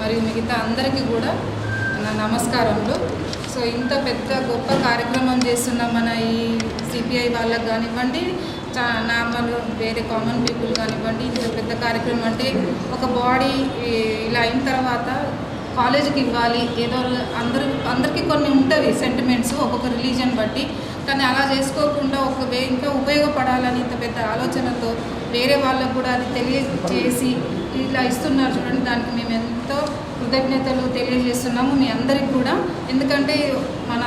మరియు మిగతా అందరికీ కూడా నా నమస్కారములు. సో ఇంత పెద్ద గొప్ప కార్యక్రమం చేస్తున్న మన ఈ సిపిఐ వాళ్ళకి కానివ్వండి నార్మల్ వేరే కామన్ పీపుల్ కానివ్వండి ఇంత పెద్ద కార్యక్రమం అంటే ఒక బాడీ ఇలా అయిన తర్వాత కాలేజీకి ఇవ్వాలి. ఏదో అందరూ అందరికీ కొన్ని ఉంటుంది సెంటిమెంట్స్ ఒక్కొక్క రిలీజన్ బట్టి. కానీ అలా చేసుకోకుండా ఒక ఇంకా ఉపయోగపడాలని ఇంత పెద్ద ఆలోచనతో వేరే వాళ్ళకు కూడా అది తెలియజేసి ఇలా ఇస్తున్నారు చూడండి దానికి మేము ఎంతో కృతజ్ఞతలు తెలియజేస్తున్నాము మీ అందరికి కూడా. ఎందుకంటే మన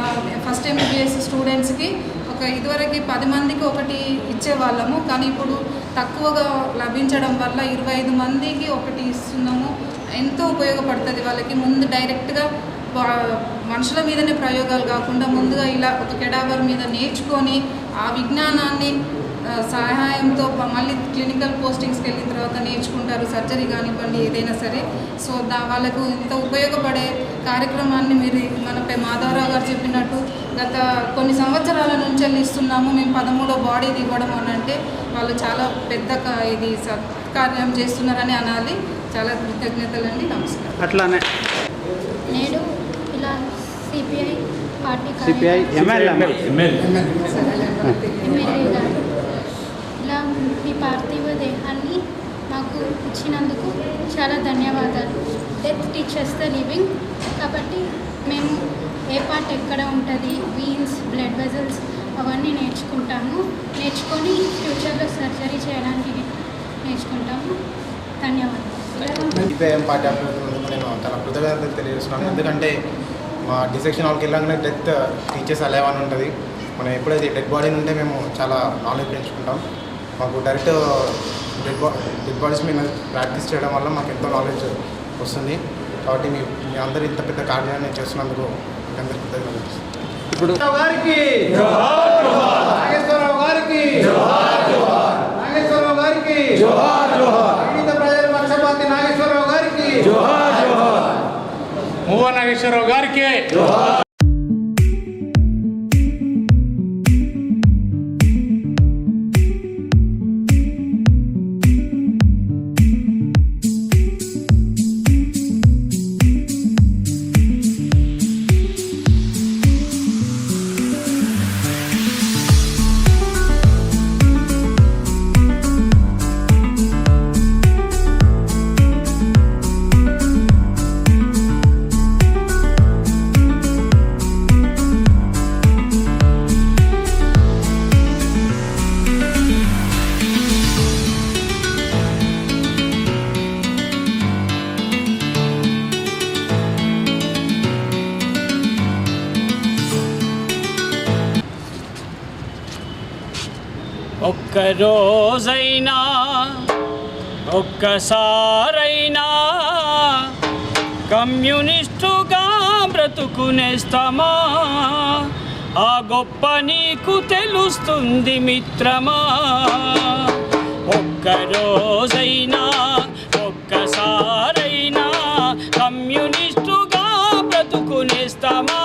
ఫస్ట్ ఎంబీబీఎస్ స్టూడెంట్స్కి ఒక ఇదివరకు పది మందికి ఒకటి ఇచ్చేవాళ్ళము కానీ ఇప్పుడు తక్కువగా లభించడం వల్ల ఇరవై ఐదు మందికి ఒకటి ఇస్తున్నాము. ఎంతో ఉపయోగపడుతుంది వాళ్ళకి. ముందు డైరెక్ట్గా మనుషుల మీదనే ప్రయోగాలు కాకుండా ముందుగా ఇలా ఒక కెడావర్ మీద నేర్చుకొని ఆ విజ్ఞానాన్ని సహాయంతో మళ్ళీ క్లినికల్ పోస్టింగ్స్కి వెళ్ళిన తర్వాత నేర్చుకుంటారు సర్జరీ కానివ్వండి ఏదైనా సరే. సో దా వాళ్ళకు ఇంత ఉపయోగపడే కార్యక్రమాన్ని మీరు మన పే- మాధవరావు గారు చెప్పినట్టు గత కొన్ని సంవత్సరాల నుంచి వెళ్ళి ఇస్తున్నాము మేము పదమూడో బాడీది ఇవ్వడం అని అంటే వాళ్ళు చాలా పెద్ద క- ఇది సత్కార్యం చేస్తున్నారని అనాలి. చాలా కృతజ్ఞతలండి నమస్కారం. అట్లానే నేడు ఇలా సిపిఐ పార్టీ సిపిఐ ఎమ్మెల్యే మీ పార్థివ దేహాన్ని మాకు ఇచ్చినందుకు చాలా ధన్యవాదాలు డెత్ టీచర్స్ ద లివింగ్ కాబట్టి మేము ఏ పార్ట్ ఎక్కడ ఉంటుంది వీన్స్ బ్లడ్ వెజల్స్ అవన్నీ నేర్చుకుంటాము నేర్చుకొని ఫ్యూచర్లో సర్జరీ చేయడానికి నేర్చుకుంటాము ధన్యవాదాలు పార్టీ నేను చాలా కృతజ్ఞతలు తెలియజేస్తున్నాను ఎందుకంటే మా డిసెక్షన్ హాల్కి వెళ్ళగానే డెత్ టీచర్స్ అలా అని ఉంటుంది మనం ఎప్పుడైతే డెడ్ బాడీ నుండే మేము చాలా నాలెడ్జ్ పెంచుకుంటాం మాకు డైరెక్ట్ డెడ్ బా డెడ్ బాడీస్ మీద ప్రాక్టీస్ చేయడం వల్ల మాకు ఎంతో నాలెడ్జ్ వస్తుంది. కాబట్టి మీ మీ అందరూ ఇంత పెద్ద కార్యాన్ని చేస్తున్నందుకు మీకు అందరికీ కృతజ్ఞతలు ఇప్పుడు గారికి! నాగేశ్వరరావు గారికి! నాగేశ్వరరావు గారికి! పీడిత ప్రజల పక్షపాతి నాగేశ్వరరావు గారికి! మువ్వ నాగేశ్వరరావు గారికి! రోజైనా ఒక్కసారైనా కమ్యూనిస్టుగా బ్రతుకునేస్తామా ఆ గొప్ప నీకు తెలుస్తుంది మిత్రమా. ఒక్కరోజైనా ఒక్కసారైనా కమ్యూనిస్టుగా బ్రతుకునేస్తామా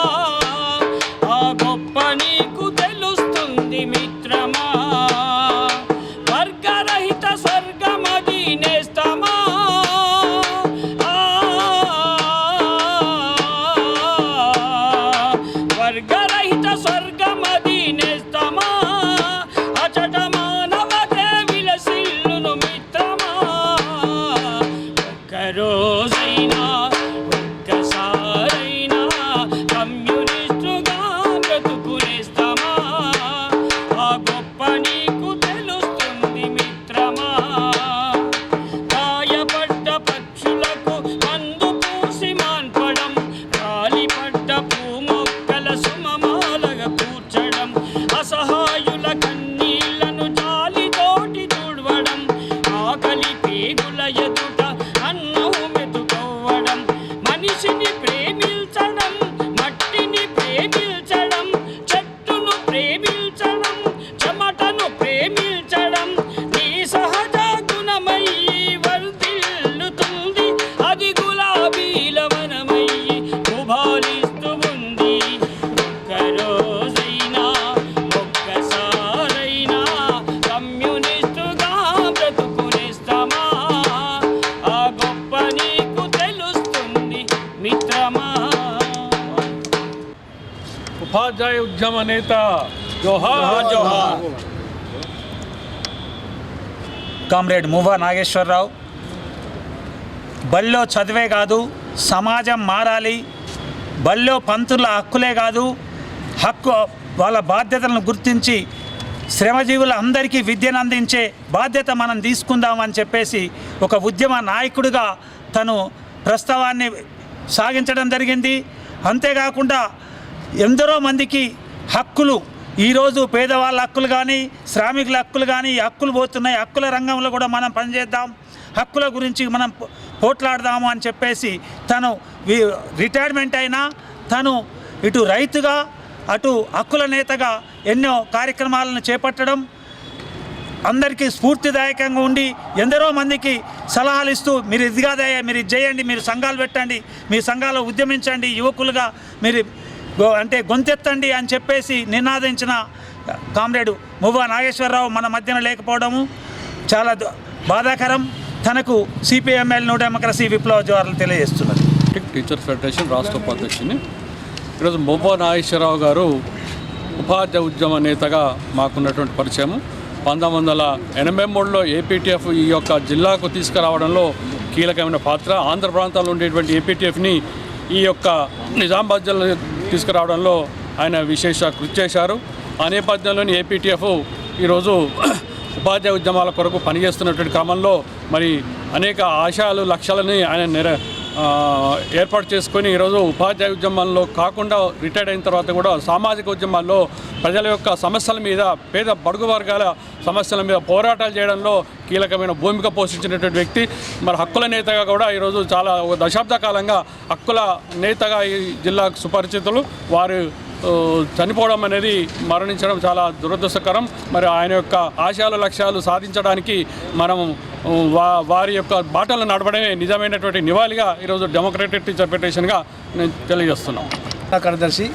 Oh. ఉపాధ్యాయ ఉద్యమ నేత జోహార్ జోహార్ కామ్రేడ్ మువ్వ నాగేశ్వరరావు బళ్ళో చదివే కాదు సమాజం మారాలి బళ్ళో పంతుల హక్కులే కాదు హక్కు వాళ్ళ బాధ్యతలను గుర్తించి శ్రమజీవుల అందరికీ విద్యను అందించే బాధ్యత మనం తీసుకుందామని చెప్పేసి ఒక ఉద్యమ నాయకుడిగా తను ప్రస్తావాన్ని సాగించడం జరిగింది. అంతేకాకుండా ఎందరో మందికి హక్కులు. ఈరోజు పేదవాళ్ళ హక్కులు కానీ శ్రామికుల హక్కులు కానీ హక్కులు పోతున్నాయి. హక్కుల రంగంలో కూడా మనం పనిచేద్దాం. హక్కుల గురించి మనం పోట్లాడదాము అని చెప్పేసి తను రిటైర్మెంట్ అయినా తను ఇటు రైతుగా అటు హక్కుల నేతగా ఎన్నో కార్యక్రమాలను చేపట్టడం అందరికీ స్ఫూర్తిదాయకంగా ఉండి ఎందరో మందికి సలహాలు ఇస్తూ మీరు ఇది కాదయ్యా మీరు ఇది చేయండి మీరు సంఘాలు పెట్టండి మీ సంఘాలు ఉద్యమించండి యువకులుగా మీరు అంటే గొంతెత్తండి అని చెప్పేసి నినాదించిన కామ్రేడు మువ్వా నాగేశ్వరరావు మన మధ్యన లేకపోవడము చాలా బాధాకరం. తనకు సిపిఎంఎల్ న్యూ డెమోక్రసీ విప్లవ జోహార్లు తెలియజేస్తున్నది. టీచర్ ఫెడరేషన్ రాష్ట్ర ఉపాధ్యక్షుని. ఈరోజు మువ్వా నాగేశ్వరరావు గారు ఉపాధ్యాయ ఉద్యమ నేతగా మాకున్నటువంటి పరిచయం పంతొమ్మిది వందల ఎనభై మూడులో ఏపీటీఎఫ్ ఈ యొక్క జిల్లాకు తీసుకురావడంలో కీలకమైన పాత్ర. ఆంధ్ర ప్రాంతాల్లో ఉండేటువంటి ఏపీటీఎఫ్ని ఈ యొక్క నిజామాబాద్ జిల్లా తీసుకురావడంలో ఆయన విశేష కృషి చేశారు. ఆ నేపథ్యంలోని ఏపీటీఎఫ్ ఈరోజు ఉపాధ్యాయ ఉద్యమాల కొరకు పనిచేస్తున్నటువంటి క్రమంలో మరి అనేక ఆశయాలు లక్ష్యాలని ఆయన నెర ఏర్పాటు చేసుకొని ఈరోజు ఉపాధ్యాయ ఉద్యమాల్లో కాకుండా రిటైర్డ్ అయిన తర్వాత కూడా సామాజిక ఉద్యమాల్లో ప్రజల యొక్క సమస్యల మీద పేద బడుగు వర్గాల సమస్యల మీద పోరాటాలు చేయడంలో కీలకమైన భూమిక పోషించినటువంటి వ్యక్తి. మరి హక్కుల నేతగా కూడా ఈరోజు చాలా ఒక దశాబ్ద కాలంగా హక్కుల నేతగా ఈ జిల్లాకు సుపరిచితులు. వారు చనిపోవడం అనేది మరణించడం చాలా దురదృష్టకరం. మరి ఆయన యొక్క ఆశయాలు లక్ష్యాలు సాధించడానికి మనం వా వారి యొక్క బాటలు నడవడమే నిజమైనటువంటి నివాళిగా ఈరోజు డెమోక్రటిక్ టీచర్ ఫెడరేషన్గా నేను తెలియజేస్తున్నాం. కార్యదర్శి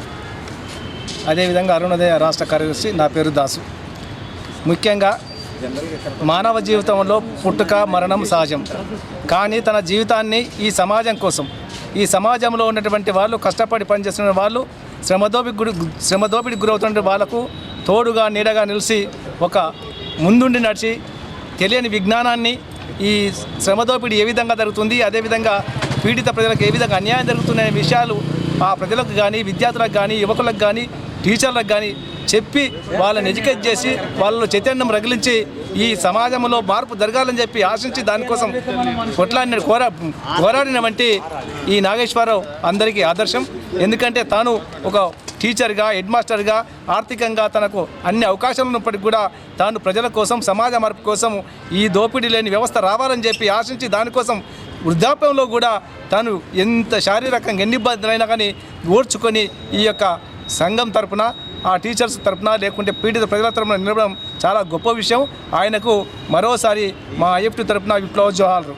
అదేవిధంగా అరుణోదయ రాష్ట్ర కార్యదర్శి నా పేరు దాసు. ముఖ్యంగా మానవ జీవితంలో పుట్టుక మరణం సహజం. కానీ తన జీవితాన్ని ఈ సమాజం కోసం ఈ సమాజంలో ఉన్నటువంటి వాళ్ళు కష్టపడి పనిచేస్తున్న వాళ్ళు శ్రమదోపికి గురి శ్రమదోపిడికి గురవుతున్న వాళ్ళకు తోడుగా నీడగా నిలిచి ఒక ముందుండి నడిచి తెలియని విజ్ఞానాన్ని ఈ శ్రమదోపిడి ఏ విధంగా జరుగుతుంది అదేవిధంగా పీడిత ప్రజలకు ఏ విధంగా అన్యాయం జరుగుతున్న విషయాలు ఆ ప్రజలకు కానీ విద్యార్థులకు కానీ యువకులకు కానీ టీచర్లకు కానీ చెప్పి వాళ్ళని ఎడ్యుకేట్ చేసి వాళ్ళలో చైతన్యం రగిలించి ఈ సమాజంలో మార్పు జరగాలని చెప్పి ఆశించి దానికోసం కొట్లాడిన కోరా పోరాడిన ఈ నాగేశ్వరరావు అందరికీ ఆదర్శం. ఎందుకంటే తాను ఒక టీచర్గా హెడ్ మాస్టర్గా ఆర్థికంగా తనకు అన్ని అవకాశాలు ఉన్నప్పటికీ కూడా తాను ప్రజల కోసం సమాజ మార్పు కోసం ఈ దోపిడీ లేని వ్యవస్థ రావాలని చెప్పి ఆశించి దానికోసం వృద్ధాప్యంలో కూడా తాను ఎంత శారీరకంగా ఎన్ని ఇబ్బందులైనా కానీ ఓర్చుకొని ఈ యొక్క సంఘం తరఫున ఆ టీచర్స్ తరపున లేకుంటే పీడిత ప్రజల తరపున నిలవడం చాలా గొప్ప విషయం. ఆయనకు మరోసారి మా ఐఎఫ్టీ తరపున విప్లవ జోహాలు